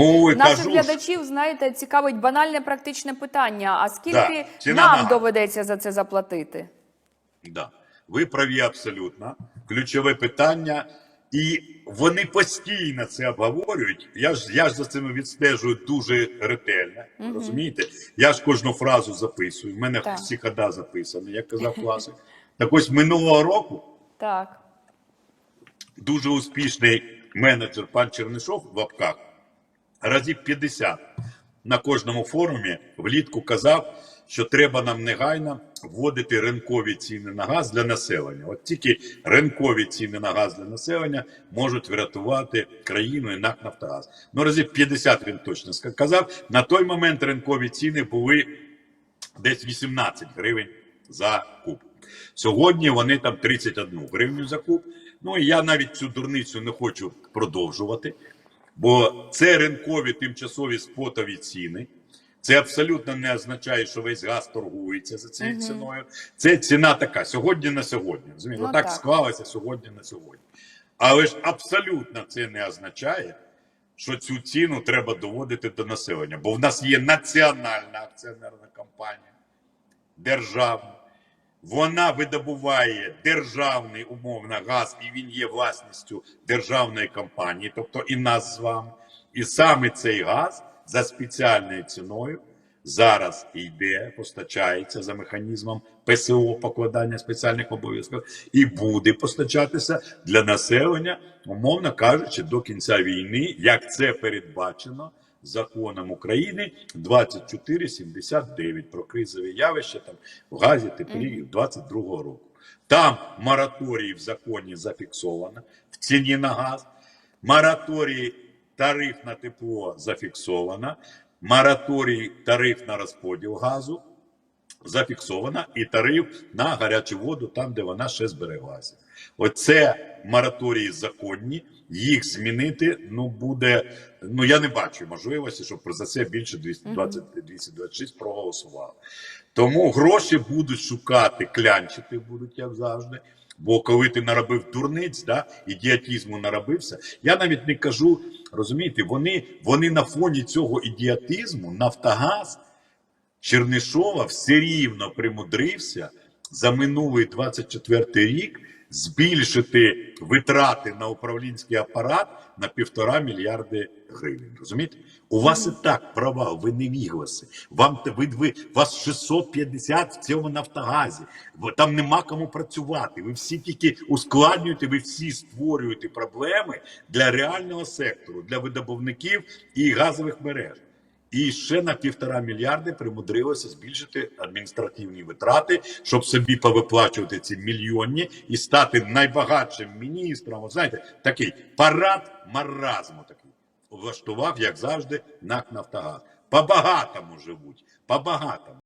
І Наших кажу глядачів, знаєте, цікавить банальне практичне питання. А скільки Да, нам на- доведеться за це заплатити? Да. Ви праві абсолютно. Ключове питання. І вони постійно це обговорюють. Я ж я ж за цим відстежую дуже ретельно. Розумієте? Я ж кожну фразу записую. У мене Так. всі хода записані, як казав класик. Так ось минулого року Так. дуже успішний менеджер пан Чернишов в лапках разів 50 на кожному форумі влітку казав, що треба нам негайно вводити ринкові ціни на газ для населення. От тільки ринкові ціни на газ для населення можуть врятувати країну і НАК Нафтогаз. Ну разів 50 він точно ска- казав. На той момент ринкові ціни були десь 18 гривень за куб. Сьогодні вони там 31 гривню за куб. Ну і я навіть цю дурницю не хочу продовжувати, бо це ринкові тимчасові спотові ціни. Це абсолютно не означає, що весь газ торгується за цією Мгм. ціною. Це ціна така сьогодні на сьогодні. Розумієте? Ну, так, так. склалося сьогодні на сьогодні. Але ж абсолютно це не означає, що цю ціну треба доводити до населення. Бо в нас є національна акціонерна компанія, державна. Вона видобуває державний умовно газ, і він є власністю державної компанії, тобто і нас з вами. І саме цей газ за спеціальною ціною зараз йде, постачається за механізмом ПСО покладання спеціальних обов'язків і буде постачатися для населення, умовно кажучи, до кінця війни, як це передбачено законом України 2479 про кризові явища там в газі теплі 22 року. Там мораторії в законі зафіксовано в ціні на газ, мораторії тариф на тепло зафіксовано, мораторій тариф на розподіл газу зафіксовано, і тариф на гарячу воду там, де вона ще збереглася. Оце мораторії законні, їх змінити ну буде. Ну я не бачу можливості, щоб про за це більше 220 226 проголосували. Тому гроші будуть шукати, клянчити будуть, як завжди. Бо коли ти наробив дурниць, да, ідіотізму наробився, я навіть не кажу, розумієте, вони, вони на фоні цього ідіотизму Нафтогаз Чернишова все рівно примудрився за минулий 24 рік збільшити витрати на управлінський апарат на півтора мільярди гривень. Розумієте? У вас і так провал, ви не вігласи. Вам ви, ви вас 650 в цьому нафтогазі. Там нема кому працювати. Ви всі тільки ускладнюєте, ви всі створюєте проблеми для реального сектору, для видобувників і газових мереж. І ще на півтора мільярди примудрилося збільшити адміністративні витрати, щоб собі повиплачувати ці мільйонні і стати найбагатшим міністром. От знаєте, такий парад маразму такий влаштував, як завжди, НАК Нафтогаз. По багатому живуть, по багатому.